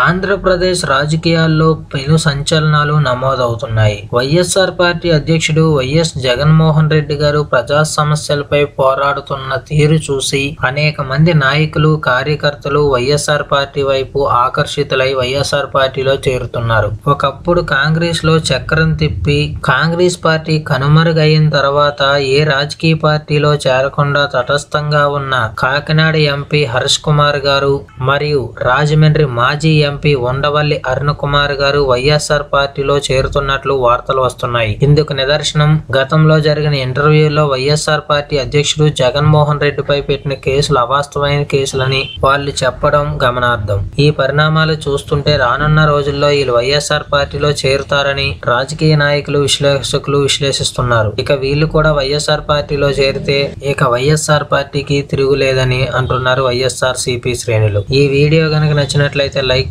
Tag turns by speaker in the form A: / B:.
A: ఆంధ్రప్రదేశ్ రాజకీయాల్లో పెను సంచలనాలు నమోదవుతున్నాయి. వైఎస్ఆర్ పార్టీ అధ్యక్షుడు వైఎస్ జగన్మోహన్ రెడ్డి గారు ప్రజా సమస్యలపై పోరాడుతున్న తీరు చూసి అనేక మంది నాయకులు కార్యకర్తలు వైఎస్ఆర్ పార్టీ వైపు ఆకర్షితులై వైఎస్ఆర్ పార్టీలో చేరుతున్నారు. ఒకప్పుడు కాంగ్రెస్లో చక్రం తిప్పి కాంగ్రెస్ పార్టీ కనుమరుగైన తర్వాత ఏ రాజకీయ పార్టీలో చేరకుండా తటస్థంగా ఉన్న కాకినాడ ఎంపీ హర్ష్ కుమార్ గారు మరియు రాజమండ్రి మాజీ ఎంపీ ఉండవల్లి అరుణ్ కుమార్ గారు వైఎస్ఆర్ పార్టీలో చేరుతున్నట్లు వార్తలు వస్తున్నాయి. ఇందుకు నిదర్శనం గతంలో జరిగిన ఇంటర్వ్యూలో వైఎస్ఆర్ పార్టీ అధ్యక్షుడు జగన్మోహన్ రెడ్డిపై పెట్టిన కేసులు అవాస్తవమైన కేసులని వాళ్ళు చెప్పడం గమనార్థం ఈ పరిణామాలు చూస్తుంటే రానున్న రోజుల్లో వీళ్ళు వైఎస్ఆర్ పార్టీలో చేరుతారని రాజకీయ నాయకులు విశ్లేషకులు విశ్లేషిస్తున్నారు. ఇక వీళ్ళు కూడా వైఎస్ఆర్ పార్టీలో చేరితే ఇక వైఎస్ఆర్ పార్టీకి తిరుగులేదని అంటున్నారు వైఎస్ఆర్ సిపి శ్రేణులు. ఈ వీడియో కనుక నచ్చినట్లయితే లైక్